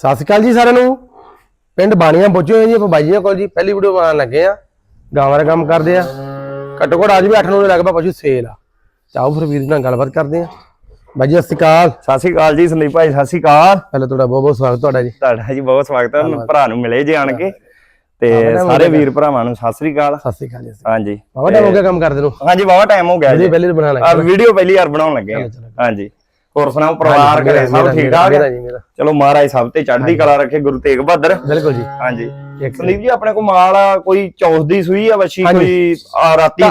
ਸਤਿ ਸ਼੍ਰੀ ਅਕਾਲ ਜੀ ਸਾਰਿਆਂ ਨੂੰ। ਪਿੰਡ ਬਾਣੀਆਂ ਪਹੁੰਚੇ ਹੋਏ ਜੀ ਆਪਾਂ ਬਾਈ ਜੀ ਕੋਲ ਜੀ। ਪਹਿਲੀ ਵੀਡੀਓ ਬਣਾਉਣ ਲੱਗੇ ਆ। ਗਾਵਾਂ ਦਾ ਕੰਮ ਕਰਦੇ ਆ। ਘੱਟੋ ਘੱਟ ਅੱਜ ਵੀ 8 ਨੂੰ ਲੱਗਦਾ ਪਸ਼ੂ ਸੇਲ ਆ। ਚਾਹੋ ਫਿਰ ਵੀਰ ਨਾਲ ਗੱਲਬਾਤ ਕਰਦੇ ਆ। ਬਾਈ ਜੀ ਸਤਿ ਸ਼੍ਰੀ ਅਕਾਲ। ਸਤਿ ਸ਼੍ਰੀ ਅਕਾਲ ਜੀ ਸੰਦੀਪ ਭਾਈ ਸਤਿ ਸ਼੍ਰੀ ਅਕਾਲ। ਪਹਿਲਾਂ ਤੁਹਾਡਾ ਬਹੁਤ ਬਹੁਤ ਸਵਾਗਤ ਤੁਹਾਡਾ ਜੀ। ਤੁਹਾਡਾ ਜੀ ਬਹੁਤ ਸਵਾਗਤ ਹੈ ਭਰਾ ਨੂੰ ਮਿਲੇ ਜੇ ਆਣ ਕੇ। ਤੇ ਸਾਰੇ ਵੀਰ ਭਰਾਵਾਂ ਨੂੰ ਸਤਿ ਸ਼੍ਰੀ ਅਕਾਲ। ਸਤਿ ਸ਼੍ਰੀ ਅਕਾਲ ਜੀ ਹਾਂਜੀ। ਬਾਬਾ ਟਾਈਮ ਹੋ ਗਿਆ ਕੰਮ ਕਰਦੇ ਨੂੰ। ਹਾਂਜੀ ਬਹੁਤ ਟਾਈਮ ਹੋ ਗਿਆ ਜੀ। ਪਹਿਲੇ ਬਣਾ ਆ ਲੱਗੇ ਵੀਡੀਓ ਪਹਿਲੀ ਵਾਰ ਬਣਾਉਣ ਲੱਗੇ ਆ। ਹਾਂਜੀ। ਹੋਰ ਸੁਣਾਓ ਪਰਿਵਾਰ ਘਰੇ ਸਭ ਠੀਕ ਠਾਕ ਮੇਰਾ ਹੈ ਜੀ ਮੇਰਾ। ਚਲੋ ਮਹਾਰਾਜ ਸਭ ਤੇ ਚੜ੍ਹਦੀ ਕਲਾ ਰੱਖੇ ਗੁਰੂ ਤੇਗ ਬਹਾਦਰ। ਬਿਲਕੁਲ ਜੀ। ਹਾਂਜੀ। ਸੰਦੀਪ ਜੀ ਆਪਣੇ ਕੋਲ ਮਾਲ ਆ, ਕੋਈ ਚੌਥ ਦੀ ਸੂਈ ਆ ਹਾਂਜੀ। ਕੋਈ ਰਾਤੀ ਆ।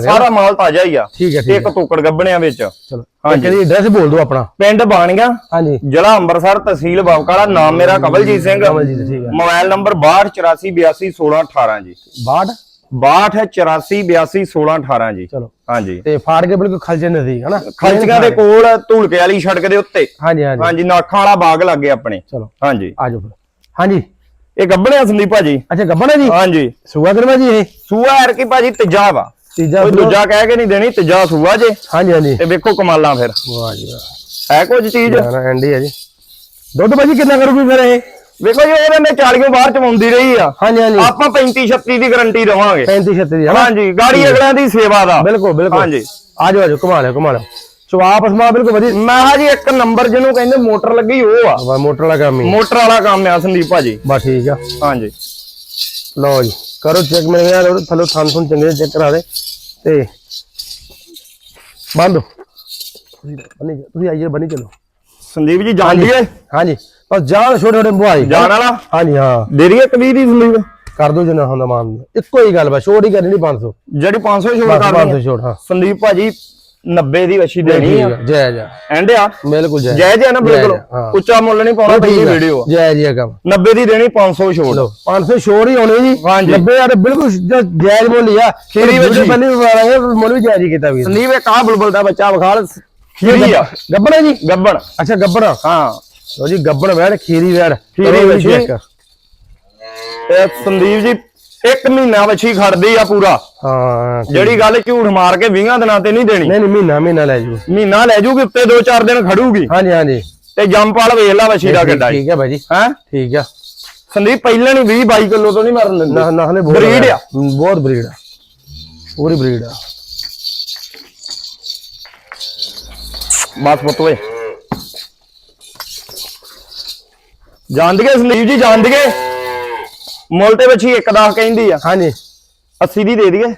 ਸਾਰਾ ਮਾਲ ਤਾਜ਼ਾ ਹੀ ਆ। ਇੱਕ ਟੋਕੜ ਗੱਬਣਿਆਂ ਵਿੱਚ। ਚਲੋ ਹਾਂਜੀ। ਹਾਂਜੀ। ਐਡਰੈਸ ਬੋਲ ਦਿਓ ਆਪਣਾ। ਪਿੰਡ ਬਾਣੀਆਂ। ਹਾਂਜੀ। ਜ਼ਿਲ੍ਹਾ ਅੰਮ੍ਰਿਤਸਰ ਤਹਿਸੀਲ ਬਾਵਕਾਲਾ ਨਾਮ ਮੇਰਾ ਕਮਲਜੀਤ ਸਿੰਘ। ਕਮਲ ਜੀ ਠੀਕ ਹੈ। ਮੋਬਾਈਲ ਨੰਬਰ 6284821618 ਜੀ। 62 6284821618 ਜੀ। ਚਲੋ। ਹਾਂਜੀ। ਤੇ ਫਾੜ ਕੇ ਬਿਲਕੁਲ ਖਲਚੇ ਨਜ਼ਦੀਕ ਹਨਾ? ਖਲਚੀਆਂ ਦੇ ਕੋਲ ਧੂਲਕੇ ਵਾਲੀ ਸੜਕ ਦੇ ਉੱਤੇ। ਹਾਂਜੀ ਹਾਂਜੀ। ਹਾਂਜੀ ਨਾਖਾਂ ਵਾਲਾ ਬਾਗ ਲੱਗੇ ਆਪਣੇ। ਚਲੋ। ਹਾਂਜੀ। ਆਜੋ ਫਿਰ। ਹਾਂਜੀ। ਇਹ ਗੱਬਣਿਆ ਸੰਦੀਪ ਭਾਜੀ। ਅੱਛਾ ਗੱਬਣਾ ਜੀ? ਹਾਂਜੀ। ਸੁਗਾ ਕਰਮਾ ਜੀ ਇਹ? ਸੂਆ ਐਰ ਕੀ ਭਾਜੀ ਤੀਜਾ ਵਾ। ਤੀਜਾ ਕੋਈ ਦੂਜਾ ਕਹਿ ਕੇ ਨਹੀਂ ਦੇਣੀ ਤੀਜਾ ਸੂਆ ਜੇ। ਹਾਂਜੀ ਹਾਂਜੀ। ਤੇ ਵੇਖੋ ਕਮਾਲਾਂ ਫਿਰ। ਵਾਹ ਜੀ ਵਾਹ। ਹੈ ਕੁਝ ਚੀਜ਼? ਨਾ ਐਂਡੀ ਹੈ ਜੀ। ਦੁੱਧ ਭਾਜੀ ਕਿੰਨਾ ਕਰੂਗੀ ਫਿਰ ਇਹ? ਵੇਖੋ ਜੀ ਉਹਦੇ ਨੇ 40 ਬਾਹਰ ਚਵਾਉਂਦੀ ਰਹੀ ਆ। ਹਾਂਜੀ ਹਾਂਜੀ। ਆਪਾਂ 35 36 ਦੀ ਗਾਰੰਟੀ ਦਵਾਂਗੇ। 35 36 ਹਨਾ? ਹਾਂਜੀ ਗਾੜੀ ਅਗਲਿਆਂ ਦੀ ਸੇਵਾ ਦਾ। ਬਿਲਕੁਲ ਬਿਲਕੁਲ। ਹਾਂਜੀ। ਆਜੋ ਆਜੋ ਕਮਾ ਲਿਓ ਕਮਾ ਲਿਓ। ਚਵਾਪ ਅਸਮਾ ਬਿਲਕੁਲ ਵਧੀਆ। ਮੈਂ ਹਾਂ ਜੀ ਇੱਕ ਨੰਬਰ ਜਿਹਨੂੰ ਕਹਿੰਦੇ ਮੋਟਰ ਲੱਗੀ ਉਹ ਆ। ਵਾ ਮੋਟਰ ਵਾਲਾ ਕੰਮ ਹੀ। ਮੋਟਰ ਵਾਲਾ ਕੰਮ ਆ ਸੰਦੀਪ ਭਾਜੀ। ਬਸ ਠੀਕ ਆ। ਹਾਂਜੀ। ਲਓ ਜੀ ਕਰੋ ਚੈੱਕ ਮੇਰੇ ਉਹ ਥੱਲੇ ਥਾਨ ਥੁਨ ਚੰਗੇ ਚੈੱਕ ਕਰਾ ਦੇ। ਤੇ ਬੰਦ। ਤੁਸੀਂ ਆਈਏ ਬਣੀ ਚਲੋ। ਸੰਦੀਪ ਜੀ ਜਾਣ ਦੀਏ ਹਾਂਜੀ। ਬਸ ਜਾਨ ਛੋਟੇ ਛੋਟੇ ਮੁਹਾਈ ਜਾਣ ਵਾਲਾ? ਹਾਂਜੀ ਹਾਂ। ਦੇਰੀਏ ਕਵੀ ਦੀ ਸੰਦੀਪ ਕਰ ਦੋ ਜਨਾ ਹੁੰਦਾ ਮਾਨ ਇੱਕੋ ਹੀ ਗੱਲ ਬਸ ਛੋਟ ਹੀ ਕਰਨੀ 500 ਜਿਹੜੀ 500 ਛੋੜ ਬਸ ਕਰਨੀ 500 ਆ। ਛੋਟ ਹਾਂ। ਸੰਦੀਪ ਭਾਜੀ 90 ਦੀ ਵਛੀ ਦੇਣੀ ਆ। ਜੈ ਜੈ। ਐਂਡ ਆ? ਬਿਲਕੁਲ ਜੈ। ਜੈ ਜੈ ਨਾ ਬਿਲਕੁਲ। ਹਾਂ। ਉੱਚਾ ਮੁੱਲ ਨਹੀਂ ਪਾਉਣਾ ਪਹਿਲੀ ਵੀਡੀਓ ਜੈ ਜੀ ਕੰਮ। 90 ਦੀ ਦੇਣੀ 500 ਛੋੜ ਲੋ 500 ਛੋੜ ਹੀ ਹੋਣੀ ਜੀ। ਹਾਂਜੀ। 90 ਯਾਰ ਬਿਲਕੁਲ ਜ- ਜਾਇਜ਼ ਮੁੱਲ ਹੀ ਆ। ਖੀਰੀ ਵਿੱਚ ਹੀ। ਪਹਿਲੀ ਵਾਰ ਮੁੱਲ ਵੀ ਜਾਇਜ਼ ਹੀ ਕੀਤਾ ਵੀ ਸੰਦੀਪ ਇਹ ਕਾਂ ਬੁਲਬੁਲ ਦਾ ਬੱਚਾ ਵਿਖਾਲ। ਖੀਰੀ ਆ। ਗੱਬਣਾ ਜੀ? ਗੱਬਣ। ਅੱਛਾ ਗੱਬਣਾ। ਹਾਂ। ਲੋ ਜੀ ਗੱਬਣ ਵੈੜ ਖੀਰੀ ਵੈੜ। ਖੀਰੀ ਵੱਛੀ। check। ਤੇ ਸੰਦੀਪ ਜੀ ਇੱਕ ਮਹੀਨਾ ਵਛੀ ਖੜਦੀ ਆ ਪੂਰਾ। ਹਾਂ। ਜਿਹੜੀ ਗੱਲ ਝੂਠ ਮਾਰ ਕੇ 20 ਦਿਨਾਂ ਤੇ ਨਹੀਂ ਦੇਣੀ। ਨਹੀਂ ਨਹੀਂ ਮਹੀਨਾ ਮਹੀਨਾ ਲੈ ਜੂ। ਮਹੀਨਾ ਲੈ ਜੂਗੀ ਉੱਤੇ 2-4 ਦਿਨ ਖੜੂਗੀ। ਹਾਂਜੀ ਹਾਂਜੀ। ਤੇ ਜੰਪਾਲ ਵੇਖ ਲਾ ਵਛੀ ਦਾ ਕਿੱਡਾ ਠੀਕ ਹੈ ਭਾਈ ਜੀ। ਹੈ? ਠੀਕ ਆ। ਸੰਦੀਪ ਪਹਿਲਾਂ ਨਹੀਂ 20 22 ਕਿਲੋ ਤੋਂ ਨਹੀਂ ਮਰਨ ਦਿੰਦੇ। ਨਾ ਨਾ ਹਲੇ ਬਹੁਤ Breed ਆ। ਬਹੁਤ ਬਰੀਡ ਆ। ਪੂਰੀ ਬਰੀਡ ਆ। ਬਸ ਪੁੱਤ ਜਾਣਦੇ ਸੰਦੀਪ ਜੀ ਜਾਣਦੇ ਮੁੱਲ ਤੇ ਇੱਕ ਦਾ ਕਹਿੰਦੀ ਆ। ਹਾਂਜੀ। 80 ਦੀ ਦੇ ਦਈਏ।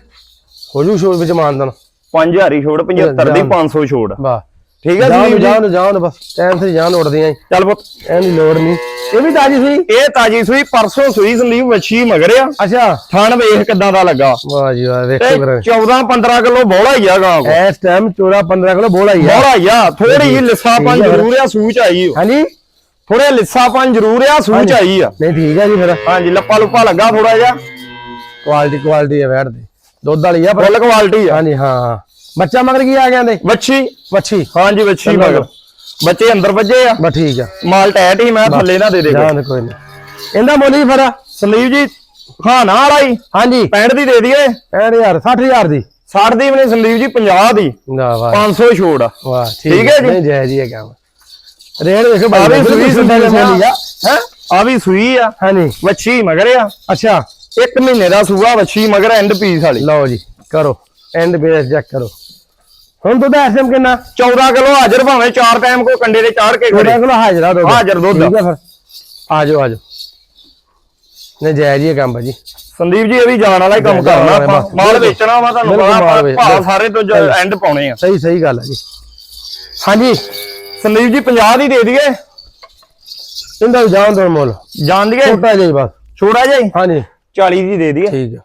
ਹੋ ਜੂ ਸ਼ੋਰ ਵਿੱਚ ਮਾਨਦਨ। 5000 ਹੀ ਛੋੜ 75 ਦੀ ਜਾਣ। 500 ਛੋੜ ਵਾਹ। ਠੀਕ ਹੈ ਜੀ? ਜਾਨ ਜਾਨ ਬਸ। ਟਾਈਮ ਸਿਰ ਜਾਨ ਉੜਦੀਆਂ ਆਂ ਚੱਲ ਪੁੱਤ। ਐਨ ਦੀ ਲੋੜ ਨਹੀਂ। ਇਹ ਵੀ ਤਾਜੀ ਸੀ ਇਹ ਤਾਜੀ ਸੂਈ ਪਰਸੋਂ ਸੂਈ ਸੰਦੀਪ ਵਛੀ ਮਗਰਿਆ ਅੱਛਾ। ਥਣ ਵੇਖ ਕਿੱਦਾਂ ਦਾ ਲੱਗਾ। ਵਾਹ ਜੀ ਵਾਹ ਤੇ ਵੇਖੋ ਕਰ 14 15 ਕਿਲੋ ਬੋਲਾ ਹੀ ਆ ਗਾਂ। ਕੋ ਇਸ ਟਾਈਮ 14 15 ਕਿਲੋ ਬੋਲਾ ਹੀ ਆ। ਬੋਲਾ ਹੀ ਆ। ਥੋੜੀ ਜਿਹੀ ਲਿੱਸਾਪਨ ਹੈ। ਜ਼ਰੂਰ ਆ ਸੂਚ ਆਈ ਹਾਂਜੀ। ਥੋੜੇ ਲਿੱਸਾਪਨ ਜ਼ਰੂਰ ਆ ਸੂਚ ਆਈ ਆ। ਨਹੀਂ ਠੀਕ ਹੈ ਜੀ ਫਿਰ। ਹਾਂਜੀ ਲੱਪਾ ਲੁੱਪਾ ਲੱਗਾ ਥੋੜਾ ਜਿਹਾ। ਕੁਆਲਿਟੀ ਕੁਆਲਿਟੀ ਹੈ ਵੈੜ ਦੀ। ਦੁੱਧ ਵਾਲੀ ਆ ਫੁੱਲ ਕੁਆਲਿਟੀ ਆ। ਹਾਂਜੀ ਹਾਂ ਬੱਚਾ ਮਗਰ ਕੀ ਆ ਗਿਆ ਦੇ ਵੱਛੀ। ਵੱਛੀ। ਹਾਂਜੀ ਵੱਛੀ। ਮਗਰ। ਬੱਚੇ ਅੰਦਰ ਵੱਜੇ ਆ। ਬਸ ਠੀਕ ਆ। ਮਾਲ ਟੈਟ ਹੀ ਮੈਂ ਥੱਲੇ ਨਾ ਦੇ ਦੇ ਜਾਨ ਕੋਈ। ਨਹੀਂ। ਇਹਦਾ ਮੁੱਲ ਹੀ ਫਿਰ? ਸੰਦੀਪ ਜੀ ਹਾਂ ਨਾ ਵਾਲਾ ਹੀ। ਹਾਂਜੀ। 65 ਦੀ ਦੇ ਦਈਏ। 60000 60000 ਦੀ। 60 ਦੀ ਵੀ ਨਹੀਂ ਸੰਦੀਪ ਜੀ 50 ਦੀ। ਨਾ ਵਾਹ। 500 ਛੋੜ ਆ। ਵਾਹ ਠੀਕ ਹੈ ਜੀ। ਨਹੀਂ ਜੈ ਜੀ ਇਹ ਕੰਮ। ਰੇਟ ਦੇਖੋ ਆ ਵੀ ਸੂਈ ਮੁੱਲ ਹੀ ਆ। ਹੈ? ਆ ਵੀ ਸੂਈ ਆ। ਹਾਂਜੀ। ਵੱਛੀ ਮਗਰ ਆ। ਅੱਛਾ। ਇੱਕ ਮਹੀਨੇ ਦਾ ਸੂਆ ਵੱਛੀ ਮਗਰ ਐਂਡ ਪੀਸ ਵਾਲੀ। ਲਓ ਜੀ ਕਰੋ। ਐਂਡ ਬੇਸ ਚੈੱਕ ਕਰੋ। ਹੁਣ ਦੁੱਧ ਐਸਐਮ ਕਿੰਨਾ? 14 ਕਿਲੋ ਹਾਜ਼ਰ ਭਾਵੇਂ ਚਾਰ ਟਾਈਮ ਕੋ ਕੰਡੇ ਤੇ ਚਾੜ ਕੇ ਖੜੇ। 14 ਕਿਲੋ ਹਾਜ਼ਰਾ ਦੁੱਧ। ਹਾਜ਼ਰ ਦੁੱਧ। ਠੀਕ ਹੈ ਫਿਰ। ਆਜੋ ਆਜੋ। ਨਹੀਂ ਜੈ ਜੀ ਕੰਮ ਭਾਜੀ। ਸੰਦੀਪ ਜੀ ਇਹ ਵੀ ਜਾਣ ਵਾਲਾ ਹੀ ਕੰਮ ਕਰਨਾ ਆਪਾਂ। ਮਾਲ ਵੇਚਣਾ ਵਾ ਤੁਹਾਨੂੰ ਪਤਾ ਭਾਅ ਸਾਰੇ ਤੋਂ ਐਂਡ ਪਾਉਣੇ ਆ। ਸਹੀ ਸਹੀ ਗੱਲ ਹੈ ਜੀ। ਹਾਂਜੀ। ਸੰਦੀਪ ਜੀ 50 ਦੀ ਦੇ ਦਈਏ। ਇਹਦਾ ਜਾਣ ਦੋ ਮੁੱਲ। ਜਾਣ ਦਈਏ? ਛੋਟਾ ਜਿਹਾ ਬਸ। ਛੋੜਾ ਜਾਈ ਹਾਂਜੀ। 40 ਦੀ ਦੇ ਦਈਏ। ਠੀਕ ਹੈ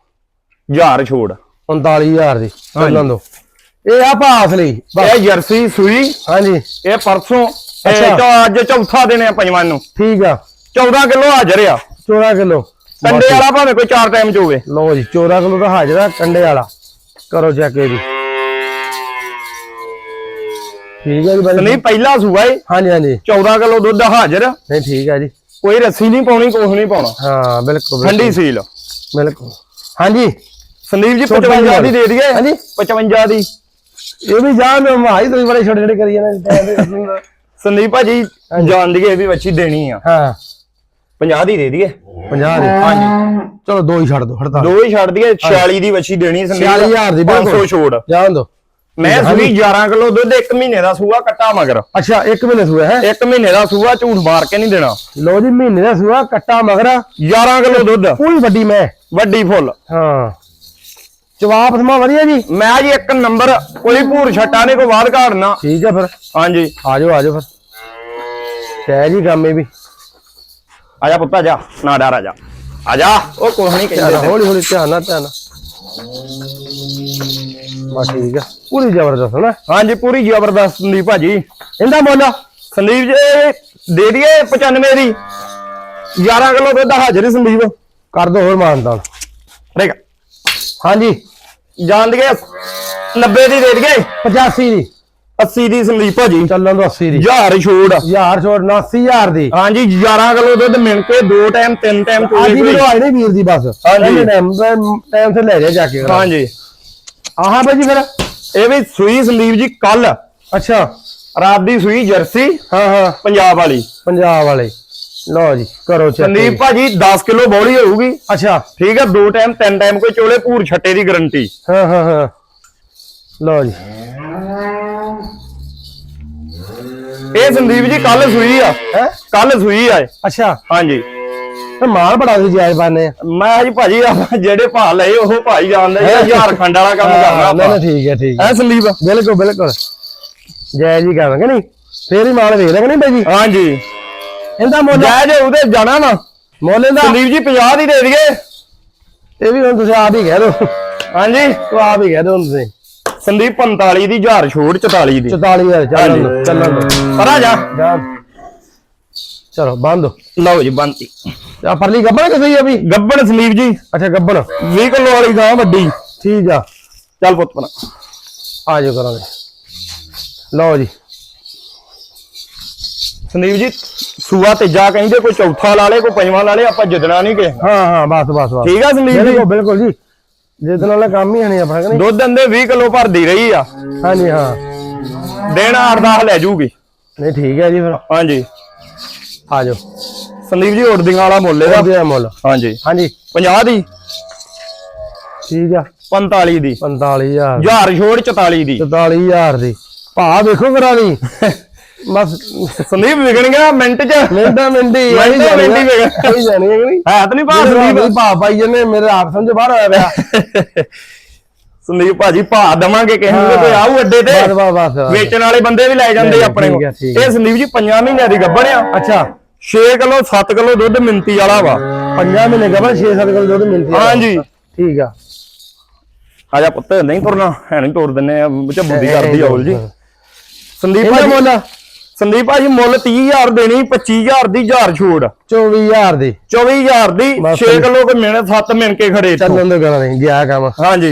ਹਜ਼ਾਰ ਛੋੜ। 39000 ਦੀ। ਚੱਲਣ ਦੋ ਇਹ ਆ ਭਾਸ ਲਈ। ਇਹ ਜਰਸੀ ਸੂਈ। ਹਾਂਜੀ। ਇਹ ਪਰਸੋਂ। ਇਹ ਅੱਛਾ। ਚੌ- ਅੱਜ ਚੌਥਾ ਦਿਨ ਹੈ ਪੰਜਵਾਂ ਨੂੰ। ਠੀਕ ਆ। 14 ਕਿਲੋ ਹਾਜ਼ਰ ਆ। 14 ਕਿਲੋ। ਕੰਡੇ ਵਾਲਾ ਭਾਵੇਂ ਕੋਈ ਚਾਰ ਟਾਈਮ ਚ ਹੋਵੇ। ਲਓ ਜੀ 14 ਕਿਲੋ ਦਾ ਹਾਜ਼ਰਾ ਕੰਡੇ ਵਾਲਾ। ਕਰੋ ਚੈੱਕ ਇਹ ਵੀ ਠੀਕ ਹੈ ਜੀ ਬਾਈ ਨਹੀਂ ਪਹਿਲਾ ਸੂਆ ਏ। ਹਾਂਜੀ ਹਾਂਜੀ। 14 ਕਿਲੋ ਦੁੱਧ ਹਾਜ਼ਰ। ਨਹੀਂ ਠੀਕ ਹੈ ਜੀ। ਕੋਈ ਰੱਸੀ ਨਹੀਂ ਪਾਉਣੀ ਕੁਛ ਨਹੀਂ ਪਾਉਣਾ। ਹਾਂ ਬਿਲਕੁਲ ਠੰਡੀ ਸੀਲ। ਬਿਲਕੁਲ। ਹਾਂਜੀ। ਸੰਦੀਪ ਜੀ ਛੋਟੀ 55 ਦੀ ਦੇ ਦਈਏ? ਹਾਂਜੀ। 55 ਦੀ। ਇਹ ਵੀ ਜਾਨ ਮਾਈ ਤੁਸੀਂ ਬੜੇ ਛੋਟੇ ਛੋਟੇ ਕਰੀ ਜਾਂਦੇ ਸੰਦੀਪ ਭਾਜੀ ਜਾਣ ਦੀਏ ਇਹ ਵੀ ਵੱਛੀ ਦੇਣੀ ਆ। ਹਾਂ। 50 ਦੀ ਦੇ ਦਈਏ? 50 ਦੀ। ਹਾਂਜੀ। ਚਲੋ ਦੋ ਹੀ ਛੱਡ ਦੋ ਹੜਤਾਲ। ਦੋ ਹੀ ਛੱਡ ਦਈਏ 46 ਦੀ ਵੱਛੀ ਦੇਣੀ ਸੰਦੀਪ। 46,000 ਦੀ ਬਿਲਕੁਲ। 500 ਛੋੜ। ਜਾਣ ਦੋ। ਮੈਂ ਸੂਈ 11 ਕਿਲੋ ਦੁੱਧ ਇੱਕ ਮਹੀਨੇ ਦਾ ਸੂਆ ਕੱਟਾ ਮਗਰ। ਅੱਛਾ ਇੱਕ ਮਹੀਨੇ ਸੂਆ ਹੈ? ਇੱਕ ਮਹੀਨੇ ਦਾ ਸੂਆ ਝੂਠ ਮਾਰ ਕੇ ਨਹੀਂ ਦੇਣਾ। ਲੋ ਜੀ ਮਹੀਨੇ ਦਾ ਸੂਆ ਕੱਟਾ ਮਗਰਾ। 11 ਕਿਲੋ ਦੁੱਧ। ਪੂਰੀ ਵੱਡੀ ਮੈਂ। ਵੱਡੀ ਫੁੱਲ। ਹਾਂ। ਜਵਾਬ ਸਮਾ ਵਧੀਆ ਜੀ। ਮੈਂ ਜੀ ਇੱਕ ਨੰਬਰ ਕੋਈ ਭੂਰ ਛੱਟਾ ਨਹੀਂ ਕੋਈ ਬਾਦ ਘਾੜਨਾ। ਠੀਕ ਹੈ ਫਿਰ। ਹਾਂਜੀ। ਆ ਜਾਓ ਆ ਜਾਓ ਫਿਰ। ਕਹਿ ਜੀ ਗਾਮੇ ਵੀ। ਆ ਜਾ ਪੁੱਤਾ ਜਾ। ਨਾ ਡਰ ਆ ਜਾ। ਆ ਜਾ। ਉਹ ਕੁਛ ਨਹੀਂ ਕਹਿੰਦੇ। ਹੌਲੀ ਹੌਲੀ ਧਿਆਨ ਨਾਲ ਧਿਆਨ ਨਾਲ। ਠੀਕ ਆ। ਪੂਰੀ ਜ਼ਬਰਦਸਤ ਨਾ? ਹਾਂਜੀ ਪੂਰੀ ਜ਼ਬਰਦਸਤ ਸੰਦੀਪ ਭਾਜੀ। ਇਹਦਾ ਮੁੱਲ ਸੰਦੀਪ ਜੀ ਦੇ ਦਈਏ 95 ਦੀ। 11 ਕਿਲੋ ਦੁੱਧ ਹਾਜ਼ਰ ਸੰਦੀਪ। ਕਰ ਦੋ ਹੋਰ ਮਾਨਦਾਨ ਰੇਗਾ ਹਾਂਜੀ ਜਾਣ ਦਈਏ 90 ਦੀ ਦੇ ਦਈਏ 85 ਦੀ। 80 ਦੀ ਸੰਦੀਪ ਭਾਜੀ। ਚੱਲਣ ਦੋ 80 ਦੀ। ਹਜ਼ਾਰ ਛੋੜ। ਹਜ਼ਾਰ ਛੋੜ 89000 ਦੀ। ਹਾਂਜੀ 11 ਕਿਲੋ ਦੁੱਧ ਮਿਲ ਕੇ ਦੋ ਟਾਈਮ ਤਿੰਨ ਟਾਈਮ ਅੱਜ ਵੀ ਲਵਾਈ ਨਹੀਂ ਵੀਰ ਦੀ ਬਸ। ਹਾਂਜੀ। ਟਾਈਮ ਟਾਈਮ ਤੇ ਲੈ ਜਾ ਜਾ ਕੇ। ਹਾਂਜੀ। ਆਹਾਂ ਬਾਈ ਜੀ ਫਿਰ। ਇਹ ਵੀ ਸੂਈ ਸੰਦੀਪ ਜੀ ਕੱਲ। ਅੱਛਾ। ਰਾਤ ਦੀ ਸੂਈ ਜਰਸੀ। ਹਾਂ ਹਾਂ। ਪੰਜਾਬ ਵਾਲੀ। ਪੰਜਾਬ ਵਾਲੇ। ਲਓ ਜੀ ਕਰੋ ਚੈੱਕ। ਸੰਦੀਪ ਭਾਜੀ 10 ਕਿਲੋ ਬੋਲੀ ਹੋਊਗੀ। ਅੱਛਾ। ਠੀਕ ਹੈ ਦੋ ਟਾਈਮ ਤਿੰਨ ਟਾਈਮ ਕੋਈ ਚੋਲੇ ਭੂਰ ਛੱਟੇ ਦੀ ਗਾਰੰਟੀ ਹਾਂ ਹਾਂ ਹਾਂ। ਲਓ ਜੀ। ਇਹ ਸੰਦੀਪ ਜੀ ਕੱਲ ਸੂਈ ਆ। ਹੈ? ਕੱਲ ਸੂਈ ਆ। ਅੱਛਾ। ਹਾਂਜੀ। ਤੇ ਮਾਲ ਬੜਾ ਸੀ ਜਾਇਜ਼ ਬਾਨੇ ਮੈਂ ਜੀ ਭਾਜੀ ਆਪਾਂ ਜਿਹੜੇ ਭਾਅ ਲਏ ਉਹ ਭਾਈ ਜਾਣਦੇ ਆ ਝਾਰਖੰਡ ਵਾਲਾ ਕੰਮ ਕਰਨਾ ਨਹੀਂ ਆਪਾਂ। ਨਹੀਂ ਠੀਕ ਹੈ ਠੀਕ ਹੈ। ਹੈ ਸੰਦੀਪ? ਬਿਲਕੁਲ ਬਿਲਕੁਲ। ਜੈ ਜੀ ਕਹਾਂਗੇ ਨਹੀਂ? ਫੇਰ ਹੀ ਮਾਲ ਵੇਖ ਲਾਂਗੇ ਨਹੀਂ ਬਾਈ ਜੀ? ਹਾਂਜੀ। ਇਹਦਾ ਮੁੱਲ ਜੈ ਜੇ ਉਹਦੇ ਜਾਣਾ ਵਾ। ਮੁੱਲ ਇਹਦਾ ਸੰਦੀਪ ਜੀ 50 ਦੀ ਦੇ ਦਈਏ। ਇਹ ਵੀ ਹੁਣ ਤੁਸੀਂ ਆਪ ਹੀ ਕਹਿ ਦੋ ਹਾਂਜੀ। ਤੂੰ ਆਪ ਹੀ ਕਹਿ ਦੋ ਹੁਣ ਤੁਸੀਂ। ਸੰਦੀਪ 45 ਦੀ ਹਜ਼ਾਰ ਛੋੜ 44 ਦੀ। 44000 ਚੱਲਣ ਦੋ ਚੱਲਣ ਦੋ ਪਰ ਆ ਜਾ। ਚਲੋ। ਬੰਦ ਲਓ ਜੀ ਬੰਤੀ ਆ ਪਰਲੀ ਗੱਬਣ ਕਿ ਸਹੀ ਆ ਵੀ? ਗੱਬਣ ਸੰਦੀਪ ਜੀ। ਅੱਛਾ ਗੱਬਣ। 20 ਕਿਲੋ ਵਾਲੀ ਗਾਂ ਵੱਡੀ। ਠੀਕ ਆ। ਚੱਲ ਪੁੱਤ ਬਣਾ। ਆ ਜਾਓ ਕਰਾਂਗੇ। ਲਓ ਜੀ। ਸੰਦੀਪ ਜੀ ਸੂਆ ਤੀਜਾ ਕਹਿੰਦੇ ਕੋਈ ਚੌਥਾ ਲਾ ਲੇ ਕੋਈ ਪੰਜਵਾਂ ਲਾ ਲੇ ਆਪਾਂ ਜਿੱਦਣਾ ਨਹੀਂ ਕਿਸੇ। ਹਾਂ ਹਾਂ ਬਸ ਬਸ ਬਸ। ਠੀਕ ਆ ਸੰਦੀਪ ਜੀ? ਬਿਲਕੁਲ ਜੀ। ਜਿੱਦ ਨਾਲ ਕੰਮ ਹੀ ਨਹੀਂ ਆਪਣਾ ਕਿ ਦੁੱਧ ਦਿੰਦੇ 20 ਕਿਲੋ ਭਰਦੀ ਰਹੀ ਆ। ਹਾਂਜੀ ਹਾਂ। ਦੇਣਾ 8-10 ਲੈ ਜੂਗੀ। ਨਹੀਂ ਠੀਕ ਹੈ ਜੀ ਫਿਰ। ਹਾਂਜੀ। ਆ ਜਾਓ। ਸੰਦੀਪ ਜੀ ਉੜਦੀਆਂ ਵਾਲਾ ਮੁੱਲ ਇਹਦਾ। ਉਹਦੇ ਮੁੱਲ। ਹਾਂਜੀ। ਹਾਂਜੀ। 50 ਦੀ। ਠੀਕ ਆ। 45 ਦੀ। 45000 ਹਜ਼ਾਰ। ਛੋੜ 44 ਦੀ। 44000 ਦੀ। ਭਾ ਵੇਖੋ ਕਰਾ ਦੀ ਬਸ ਸੰਦੀਪ ਵਿਕਣਗਾ ਮਿੰਟ ਚ। ਮਿੰਟਾਂ ਮਿੰਟੀ ਮਿੰਟ ਮਿੰਟ ਵੇਖ। ਕੋਈ ਜਾਣੀ ਹੈ ਕਿ ਨਹੀਂ? ਹੈ ਤਾਂ ਨਹੀਂ ਭਾ ਸੰਦੀਪ ਭਾ ਪਾਈ ਜਨੇ ਮੇਰੇ ਆਪ ਸਮਝ ਬਾਹਰ ਆਇਆ ਪਿਆ। ਸੰਦੀਪ ਭਾਜੀ ਭਾ ਦਵਾਂਗੇ ਕਿਸੇ ਨੂੰ। ਕੋਈ ਆਊ ਅੱਡੇ ਤੇ। ਵੇਚਣ ਵਾਲੇ ਬੰਦੇ ਵੀ ਲੈ ਜਾਂਦੇ ਆਪਣੇ। ਇਹ ਸੰਦੀਪ ਜੀ 5 ਮਹੀਨਿਆਂ ਦੀ ਗੱਭਣ ਆ। ਅੱਛਾ। 6 ਕਿਲੋ 7 ਕਿਲੋ ਦੁੱਧ ਮਿੰਤੀ ਵਾਲਾ ਵਾ। ਪੰਜਾਂ ਮਹੀਨੇ ਗਬਰ 6-7 ਕਿਲੋ ਦੁੱਧ ਮਿਲਦੀ ਆ ਹਾਂਜੀ। ਠੀਕ ਆ। ਆ ਜਾ ਪੁੱਤ ਨਹੀਂ ਤੁਰਨਾ ਹੈ ਨਹੀਂ ਤੋੜ ਦਿੰਨੇ ਆ ਵਿੱਚ ਬੁੱਧੀ ਕਰਦੀ ਔਲ ਜੀ ਸੰਦੀਪ ਭਾਜੀ ਮੁੱਲ? ਸੰਦੀਪ ਭਾਜੀ ਮੁੱਲ 30000 ਦੇਣੀ 25000 ਦੀ ਹਜ਼ਾਰ ਛੋੜ। 24000 ਦੀ। 24000 ਦੀ ਬਸ 6 ਕਿਲੋ ਕੋ ਮਿਹਣੇ 7 ਮਿਣ ਕੇ ਖੜੇ। ਚੱਲਣ ਦੇ ਗਾਣਾ ਨਹੀਂ ਗਿਆ ਕੰਮ। ਹਾਂਜੀ।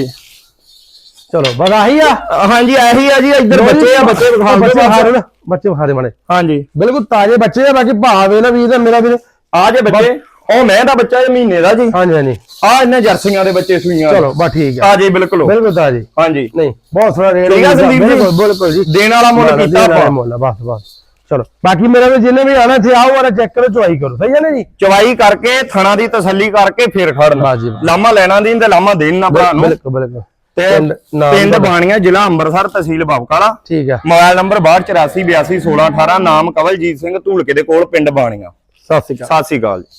ਚਲੋ ਬਸ ਆਹੀ ਆ। ਹਾਂਜੀ ਇਹੀ ਆ ਜੀ ਇੱਧਰ ਬੱਚੇ ਆ ਬੱਚੇ ਵਿਖਾ ਬੱਚੇ ਬੱਚੇ ਵਿਖਾ ਦੇ ਮਾੜੇ। ਹਾਂਜੀ। ਬਿਲਕੁਲ ਤਾਜ਼ੇ ਬੱਚੇ ਆ ਬਾਕੀ ਭਾਵੇਂ ਨਾ ਵੀਰ ਦਾ ਮੇਰਾ ਵੀਰ ਆ ਜੇ ਬੱਚੇ। ਉਹ ਮੈਂ ਦਾ ਬੱਚਾ ਇਹ ਮਹੀਨੇ ਦਾ ਜੀ। ਹਾਂਜੀ ਹਾਂਜੀ। ਆ ਇਹਨਾਂ ਜਰਸੀਆਂ ਦੇ ਬੱਚੇ ਸੂਈਆਂ। ਚਲੋ ਬਸ ਠੀਕ ਆ। ਆ ਜੀ ਬਿਲਕੁਲ। ਬਿਲਕੁਲ ਤਾਜ਼ੇ। ਹਾਂਜੀ। ਨਹੀਂ ਬਹੁਤ ਸੋਹਣਾ ਰੇਟ ਠੀਕ ਆ ਸੰਦੀਪ ਜੀ? ਬਿਲਕੁਲ ਜੀ। ਦੇਣ ਵਾਲਾ ਮੁੱਲ ਕੀਤਾ ਵਾਲਾ ਆਪਾਂ। ਮੁੱਲ ਬਸ ਬਸ। ਚਲੋ ਬਾਕੀ ਮੇਰਾ ਵੀ ਜਿੰਨੇ ਵੀ ਆਣਾ ਇੱਥੇ ਆਓ ਵਾਲਾ ਚੈੱਕ ਕਰੋ ਚੁਆਈ ਕਰੋ। ਸਹੀ ਹੈ ਨਾ ਜੀ? ਚਵਾਈ ਕਰਕੇ ਥਣਾ ਦੀ ਤਸੱਲੀ ਕਰਕੇ ਫਿਰ ਖੜਨਾ। ਜੀ। ਲਾਮਾ ਲੈਣਾ ਦੀ ਤੇ ਲਾਮਾ ਦੇਣ ਨਾ ਭਰਾ ਨੂੰ। ਬਿਲਕੁਲ ਬਿਲਕੁਲ। ਤੇ ਪਿੰਡ? ਬਾਣੀਆਂ ਜ਼ਿਲ੍ਹਾ ਅੰਮ੍ਰਿਤਸਰ ਤਹਿਸੀਲ ਬਾਬਕਾਲਾ। ਠੀਕ ਆ। ਮੋਬਾਈਲ ਨੰਬਰ 6284 82 16 18 ਨਾਮ ਕਵਲਜੀਤ ਸਿੰਘ ਧੂਲਕੇ ਦੇ ਕੋਲ ਪਿੰਡ ਬਾਣੀਆਂ। ਸਤਿ ਸ਼੍ਰੀ ਅਕਾਲ। ਸਤਿ ਸ੍ਰੀ ਅਕਾਲ ਜੀ।